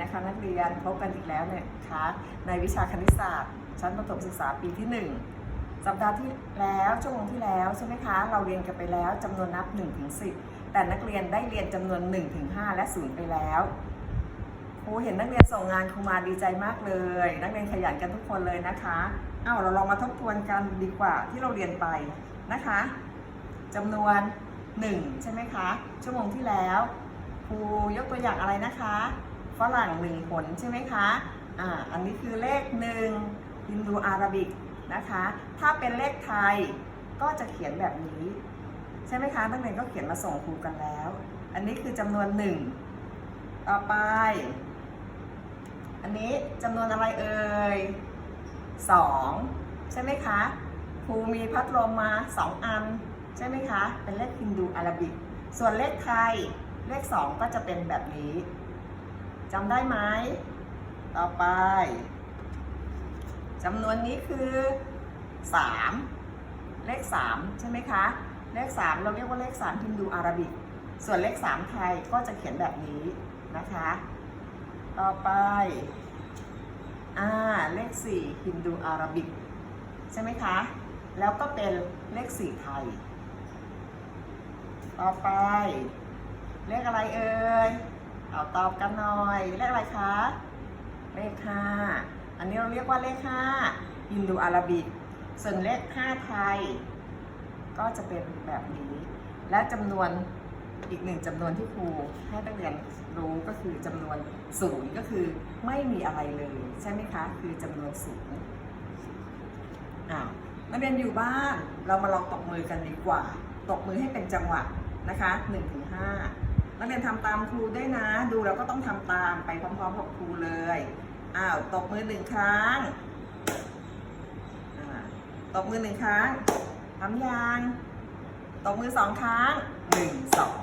นะคะนักเรียนพบกันอีกแล้วเนี่ยคะในวิชาคณิตศาสตร์ ชั้นประถมศึกษาปีที่ 1 สัปดาห์ที่แล้วชั่วโมงที่แล้วใช่ไหมคะ เราเรียนกันไปแล้วจำนวนนับ1ถึง10แต่นักเรียนได้เรียนจำนวน1ถึง5และ0ไปแล้วครูเห็นนักเรียนส่งงานครูมาดีใจมากเลย นักเรียนขยันกันทุกคนเลยนะคะอ้าวเราลองมาทบทวนกันดีกว่าที่เราเรียนไปนะคะจำนวน 1 ใช่ไหมคะ ชั่วโมงที่แล้วครูยกตัวอย่างอะไรนะคะ ฝรั่งหนึ่งผลใช่ไหมคะอ่าอันนี้คือเลขหนึ่งฮินดูอาราบิกนะคะ ถ้าเป็นเลขไทยก็จะเขียนแบบนี้ ใช่ไหมคะนักเรียนก็เขียนมาส่งครูกันแล้ว อันนี้คือจำนวนหนึ่งต่อไป อันนี้จำนวนอะไรเอ่ยสองใช่ไหมคะครูมีพัดลมมาสองอันใช่ไหมคะ เป็นเลขฮินดูอาราบิก ส่วนเลขไทยเลขสองก็จะเป็นแบบนี้ จำได้ไหม ต่อไปจำนวนนี้คือ 3 เลข 3 ใช่ไหมคะ เลข 3 เราเรียกว่าเลข 3 ฮินดูอาราบิก ส่วนเลข 3 ไทยก็จะเขียนแบบนี้นะคะ ต่อไปอ่าเลข 4 ฮินดูอาราบิก ใช่ไหมคะ แล้วก็เป็นเลข 4 ไทย ต่อไป เลขอะไรเอ่ย เอาตอบกันหน่อยเลขอะไรคะ เลขห้าอันนี้เราเรียกว่าเลขห้าฮินดูอาราบิก ส่วนเลขห้าไทย ก็จะเป็นแบบนี้ และจำนวนอีกหนึ่งจำนวนที่ครูให้นักเรียนรู้ก็คือจำนวนศูนย์ก็คือไม่มีอะไรเลย ใช่ไหมคะ คือจำนวนศูนย์อ้าวนักเรียนอยู่บ้านเรามาลองตบมือกันดีกว่า ตบมือให้เป็นจังหวะนะคะ1นถึงห้า นักเรียนทำตามครูได้นะ ดูแล้วก็ต้องทำตามไปพร้อมๆกับครูเลยอ้าวตบมือหนึ่งครั้งตบมือหนึ่งครั้งทำยังตบมือสองครั้งหนึ่งสอง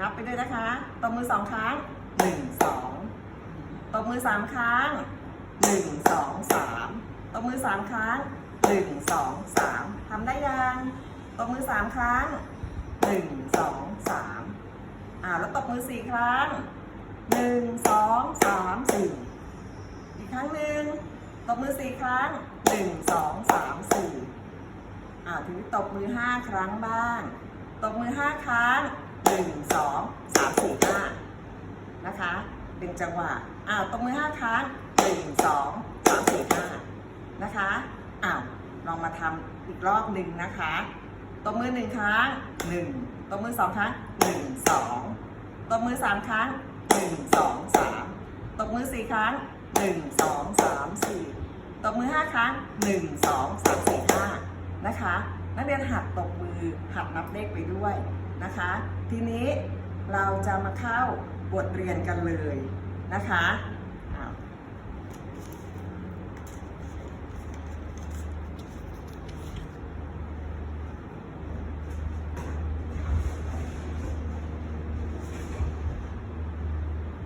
นับไปด้วยนะคะตบมือสองครั้งหนึ่งสองตบมือสามครั้งหนึ่งสองสามตบมือสามครั้งหนึ่งสองสามทำได้ยังตบมือสามครั้งหนึ่งสองสาม อ่าแล้วตบมือสี่ครั้งหนึ่งสองสามสี่อีกครั้งหนึ่งตบมือสี่ครั้งหนึ่งสองสามสี่อ่าทีนี้ตบมือห้าครั้งบ้าง ตบมือห้าครั้งหนึ่งสองสามสี่ห้านะคะเป็นจังหวะอ้าวตบมือห้าครั้งหนึ่งสองสามสี่ห้านะคะอ้าวลองมาทำอีกรอบหนึ่งนะคะ ตบมือหนึ่งครั้งหนึ่งตบมือสองครั้งหนึ่งสองตบมือสามครั้งหนึ่งสองสามตบมือสี่ครั้งหนึ่งสองสามสี่ตบมือห้าครั้งหนึ่งสองสามสี่ห้านะคะ นักเรียนหัดตบมือหัดนับเลขไปด้วยนะคะ ทีนี้เราจะมาเข้าบทเรียนกันเลยนะคะอ้าว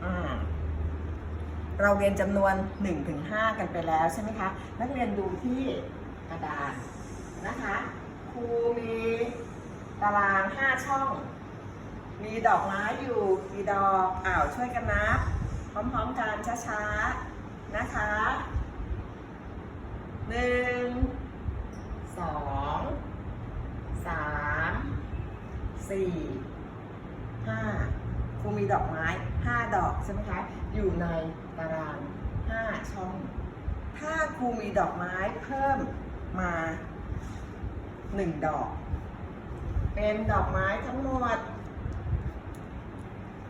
อ่า เราเรียนจำนวน 1-5 กันไปแล้วใช่ไหมคะ นักเรียนดูที่กระดานนะคะ ครูมีตาราง 5 ช่อง มีดอกไม้อยู่กี่ดอกอ้าวช่วยกันนับ พร้อมๆกันช้าๆ นะคะหนึ่งสองสามสี่ห้า ครูมีดอกไม้ 5 ดอกใช่ไหมคะ อยู่ในตาราง 5 ช่อง ถ้าครูมีดอกไม้เพิ่มมา 1 ดอก เป็นดอกไม้ทั้งหมด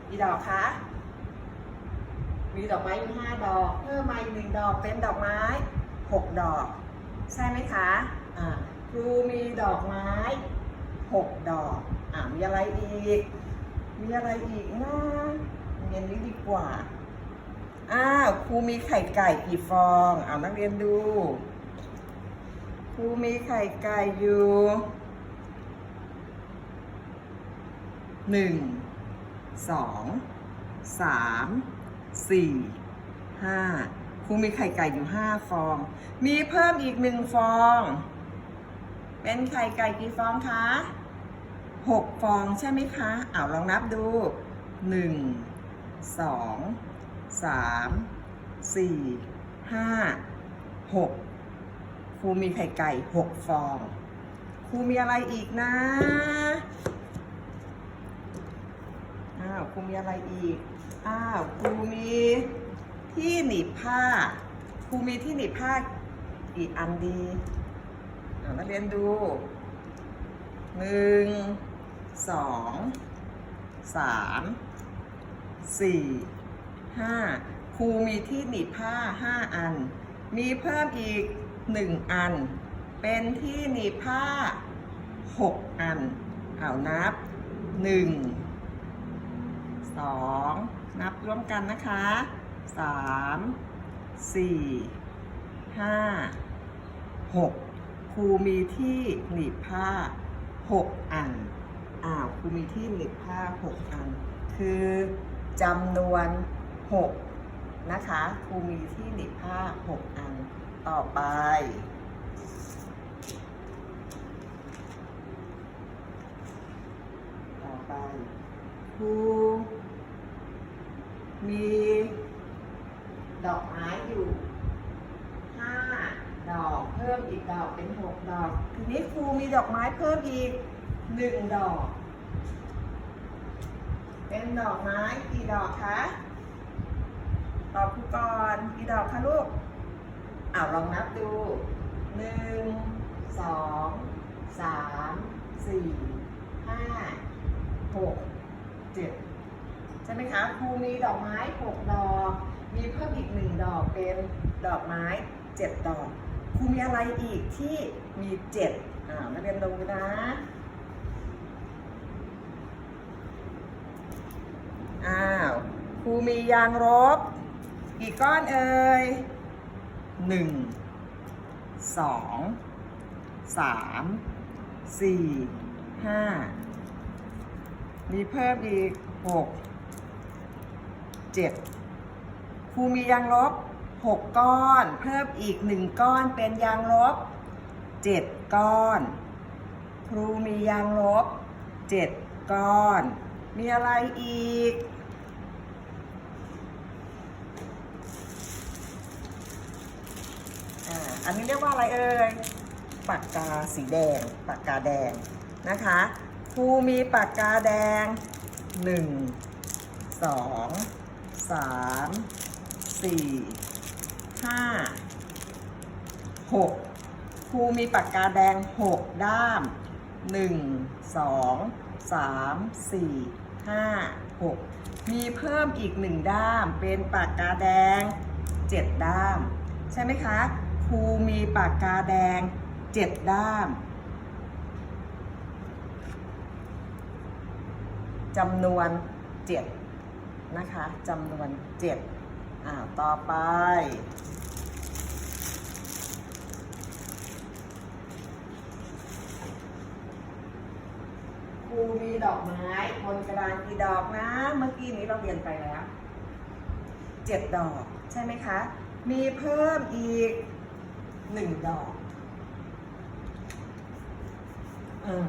กี่ดอกคะ มีดอกไม้อยู่5ดอก เพิ่มมาอีกหนึ่งดอกเป็นดอกไม้ 6 ดอก ใช่ไหมคะอ่าครูมีดอกไม้ 6 ดอกอ่ามีอะไรอีก มีอะไรอีกนะเรียนนี้ดีกว่า อ้าวครูมีไข่ไก่กี่ฟองเอานักเรียนดู ครูมีไข่ไก่อยู่หนึ่งสองสามสี่ห้าครูมีไข่ไก่อยู่ห้าฟอง มีเพิ่มอีกหนึ่งฟอง เป็นไข่ไก่กี่ฟองคะ หกฟองใช่ไหมคะอ้าวลองนับดูหนึ่งสองสามสี่ห้าหกครูมีไข่ไก่หกฟองครูมีอะไรอีกนะอ้าวครูมีอะไรอีกอ้าวครูมีที่หนีบผ้าครูมีที่หนีบผ้ากี่อันดีอ่านักเรียนดูหนึ่ง สองสามสี่ห้าครูมีที่หนีบผ้าห้าอัน มีเพิ่มอีกหนึ่งอัน เป็นที่หนีบผ้าหกอัน เอานับหนึ่งสองนับร่วมกันนะคะสามสี่ห้าหกครูมีที่หนีบผ้าหกอัน อ้าวครูมีที่หนีบผ้าหกอัน คือจำนวนหกนะคะครูมีที่หนีบผ้าหกอัน ต่อไป ต่อไปครูมีดอกไม้อยู่ห้าดอกเพิ่มอีกดอกเป็นหกดอก ทีนี้ครูมีดอกไม้เพิ่มอีก หนึ่งดอก เป็นดอกไม้กี่ดอกคะตอบครูก่อนกี่ดอกคะลูกอ้าวลองนับดูหนึ่งสองสามสี่ห้าหกเจ็ดใช่ไหมคะครูมีดอกไม้หกดอก มีเพิ่มอีกหนึ่งดอกเป็นดอกไม้เจ็ดดอกครูมีอะไรอีกที่มีเจ็ดอ่านักเรียนลงดูนะ อ้าวครูมียางลบกี่ก้อนเอ่ยหนึ่งสองสามสี่ห้ามีเพิ่มอีกหกเจ็ดครูมียางลบหกก้อน เพิ่มอีกหนึ่งก้อนเป็นยางลบเจ็ดก้อน ครูมียางลบเจ็ดก้อน มีอะไรอีก อันนี้เรียกว่าอะไรเอ่ย ปากกาสีแดง ปากกาแดงนะคะครูมีปากกาแดง 1 2 3 4 5 6ครูมีปากกาแดง 6 ด้าม 1 2 3 4 5 6 มีเพิ่มอีก 1 ด้าม เป็นปากกาแดง 7 ด้าม ใช่ไหมคะ ครูมีปากกาแดง 7 ด้ามจำนวน 7 นะคะจำนวน 7 อ่าต่อไป รูมีดอกไม้บนกระดานกี่ดอกนะ เมื่อกี้นี้เราเรียนไปแล้วเจ็ดดอกใช่ไหมคะ มีเพิ่มอีกหนึ่งดอกออ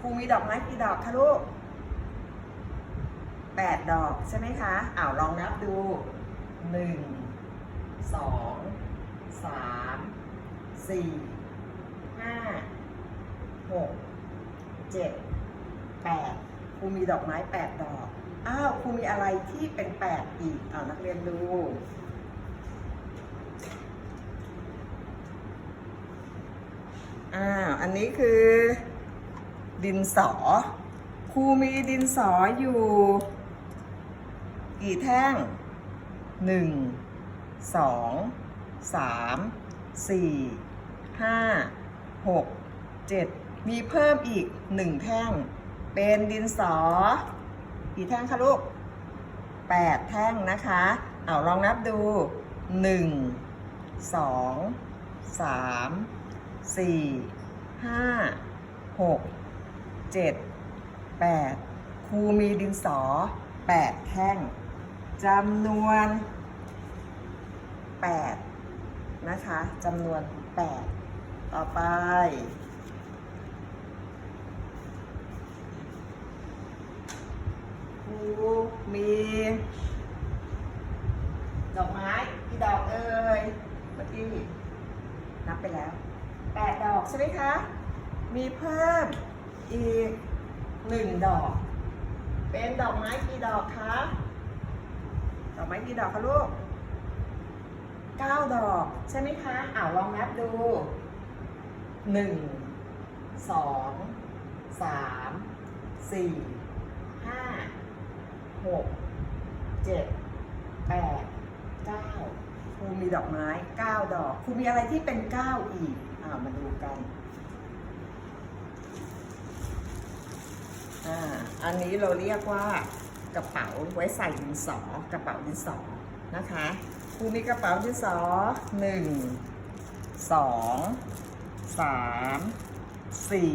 ครูมีดอกไม้กี่ดอกคะลูกแปดดอกใช่ไหมคะอ้าวลองนับดูหนึ่งสองสามสี่ห้าหกเจ็ด แปดครูมีดอกไม้แปดดอก อ้าวครูมีอะไรที่เป็นแปดอีกเอานักเรียนดูอ้าวอันนี้คือดินสอครูมีดินสออยู่ กี่แท่งหนึ่งสองสามสี่ห้าหกเจ็ดมีเพิ่มอีกหนึ่งแท่ง เป็นดินสอกี่แท่งคะลูกแปดแท่งนะคะ เอาลองนับดูหนึ่งสองสามสี่ห้าหกเจ็ดแปดครูมีดินสอแปดแท่งจำนวนแปดนะคะจำนวนแปดต่อไป ครูมี ดอกไม้กี่ดอกเอ่ยเมื่อกี้นับไปแล้วแปดดอกใช่ไหมคะ มีเพิ่มอีกหนึ่งดอก เป็นดอกไม้กี่ดอกคะดอกไม้กี่ดอกคะลูกเก้าดอกใช่ไหมคะอ้าวลองนับดูหนึ่งสองสามสี่ห้า หกเจ็ดแปดเก้าครูมีดอกไม้เก้าดอกครูมีอะไรที่เป็นเก้าอีกอ่ามาดูกันอ่าอันนี้เราเรียกว่ากระเป๋าไว้ใส่ดินสอกระเป๋าดินสอนะคะครูมีกระเป๋าดินสอหนึ่งสองสามสี่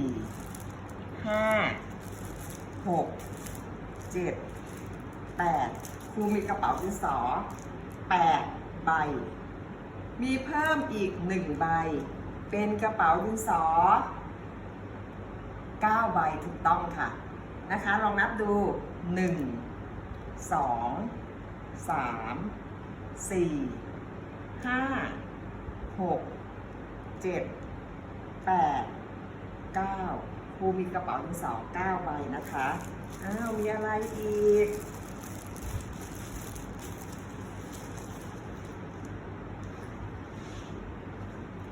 ห้าหกเจ็ด แปดครูมีกระเป๋าดินสอแปดใบ มีเพิ่มอีกหนึ่งใบ เป็นกระเป๋าดินสอ9ใบถูกต้องค่ะ นะคะ ลองนับดู 1 2 3 4 5 6 7 8 9ครูมีกระเป๋าดินสอ9ใบนะคะ อ้าว มีอะไรอีก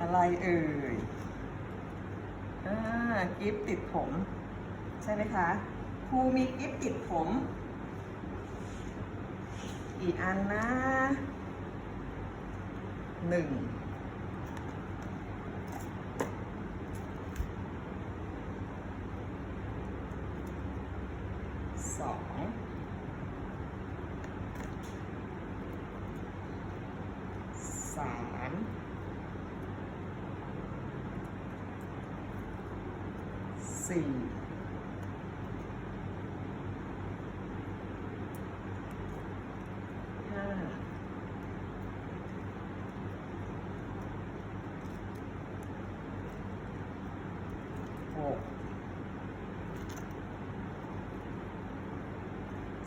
อะไรเอ่ยอ่ากิฟติดผม ใช่ไหมคะครูมีกิฟติดผมกี่อันนะหนึ่งสองสาม สี่ห้าหก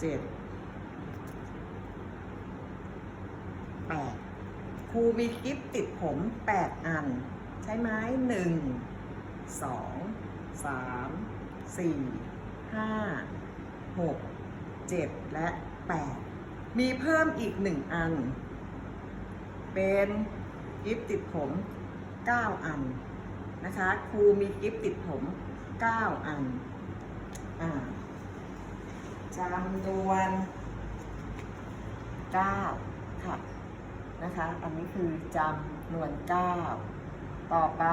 เจ็ดแปดครูมีกิฟต์ติดผมแปดอัน ใช่ไหมหนึ่งสอง สามสี่ห้าหกเจ็ดและแปดมีเพิ่มอีกหนึ่งอัน เป็นกิฟต์ติดผมเก้าอันนะคะครูมีกิฟต์ติดผมเก้าอันอ่าจำนวนเก้าค่ะนะคะ อันนี้คือจำนวนเก้าต่อไป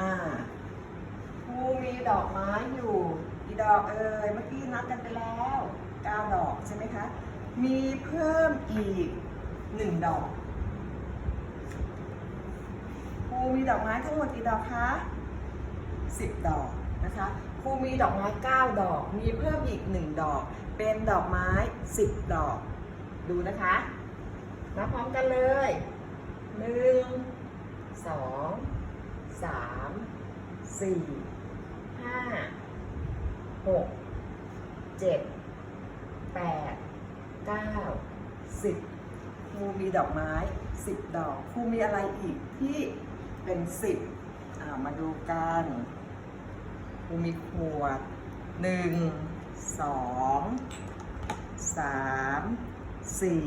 อ่าครูมี ดอกไม้อยู่กี่ดอกเอ่ยเมื่อกี้นับกันไปแล้วเก้าดอกใช่ไหมคะ มีเพิ่มอีกหนึ่งดอกครูมีดอกไม้ทั้งหมดกี่ดอกคะสิบดอกนะคะครูมีดอกไม้เก้าดอก มีเพิ่มอีกหนึ่งดอก เป็นดอกไม้สิบดอก ดูนะคะนับพร้อมกันเลยหนึ่งสองสามสี่ ห้าหกเจ็ดแปดเก้าสิบครูมีดอกไม้สิบดอกครูมีอะไรอีกที่เป็นสิบมาดูกันครูมีขวดหนึ่งสองสามสี่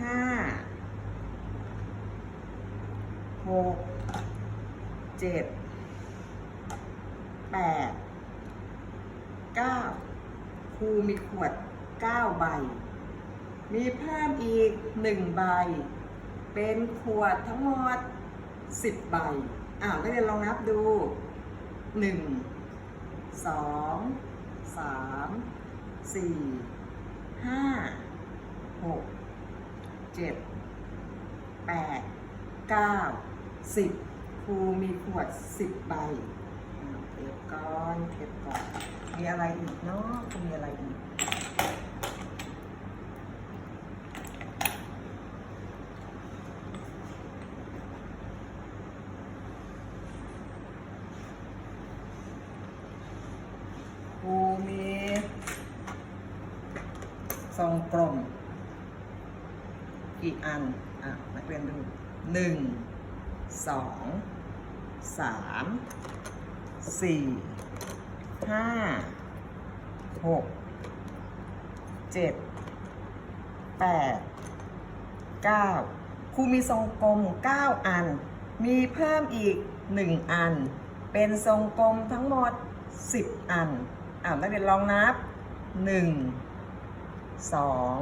ห้าหก เจ็ดแปดเก้าครูมีขวดเก้าใบ มีเพิ่มอีกหนึ่งใบ เป็นขวดทั้งหมดสิบใบ อ่านักเรียนลองนับดูหนึ่งสองสามสี่ห้าหกเจ็ดแปดเก้าสิบ ครูมีขวดสิบใบเก็บก่อนเก็บก่อน มีอะไรอีกเนาะจะมีอะไรอีกครูมีทรงกลมกี่อัน อะนักเรียนดูหนึ่ง สองสามสี่ห้าหกเจ็ดแปดเก้าครูมีทรงกลมเก้าอัน มีเพิ่มอีกหนึ่งอัน เป็นทรงกลมทั้งหมดสิบอันอ่านักเรียนลองนับหนึ่งสอง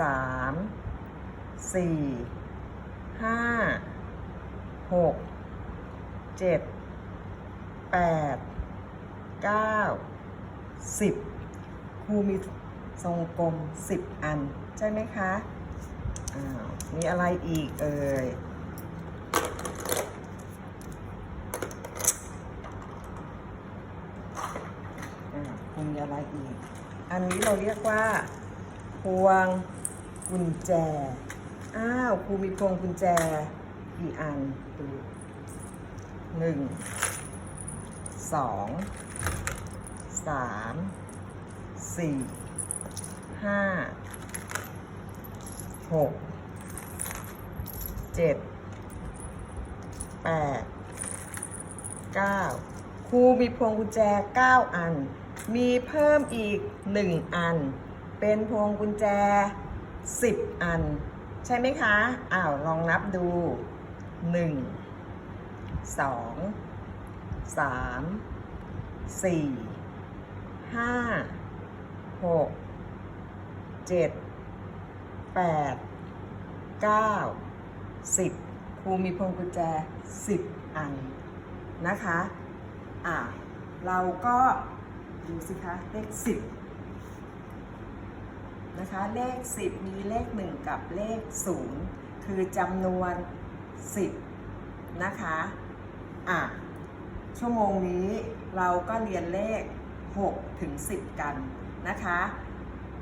สามสี่ห้า หกเจ็ดแปดเก้าสิบครูมีทรงกลมสิบอัน ใช่ไหมคะอ้าวมีอะไรอีกเอ่ยอ่าครูมีอะไรอีก อันนี้เราเรียกว่า พวงกุญแจ อ้าวครูมีพวงกุญแจ กี่อันดูหนึ่งสองสามสี่ห้าหกเจ็ดแปดเก้าครูมีพวงกุญแจเก้าอัน มีเพิ่มอีกหนึ่งอัน เป็นพวงกุญแจสิบอัน ใช่ไหมคะ อ้าว ลองนับดู หนึ่งสองสามสี่ห้าหกเจ็ดแปดเก้าสิบครูมีพวงกุญแจสิบอันนะคะ อ่า เราก็ดูสิคะ เลขสิบนะคะ เลขสิบมีเลขหนึ่งกับเลขศูนย์คือจำนวน สิบนะคะ อะ ชั่วโมงนี้เราก็เรียนเลข 6 ถึง 10 กันนะคะ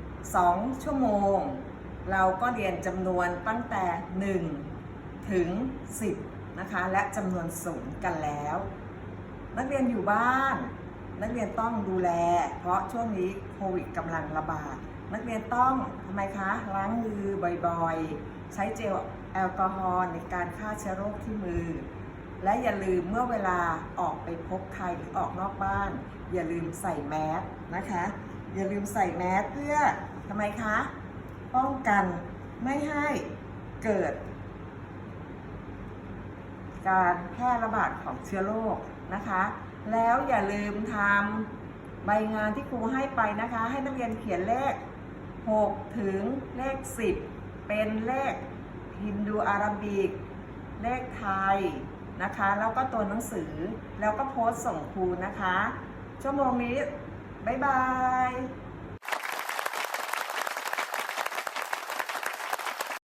2 ชั่วโมง เราก็เรียนจำนวนตั้งแต่ 1 ถึง 10 นะคะ และจำนวนศูนย์กันแล้ว นักเรียนอยู่บ้าน นักเรียนต้องดูแล เพราะช่วงนี้โควิดกำลังระบาดนักเรียนต้องทำไมคะ ล้างมือบ่อยๆ ใช้เจล แอลกอฮอล์ในการฆ่าเชื้อโรคที่มือ และอย่าลืมเมื่อเวลาออกไปพบใครหรือออกนอกบ้าน อย่าลืมใส่แมสนะคะ อย่าลืมใส่แมสเพื่อทำไมคะ ป้องกันไม่ให้เกิด การแพร่ระบาดของเชื้อโรคนะคะ แล้วอย่าลืมทำใบงานที่ครูให้ไปนะคะ ให้นักเรียนเขียนเลข 6 ถึงเลข 10 เป็นเลข ฮินดูอาราบิก เลขไทยนะคะ แล้วก็ตัวหนังสือ แล้วก็โพสต์ส่งครูนะคะ ชั่วโมงนี้ บ๊ายบาย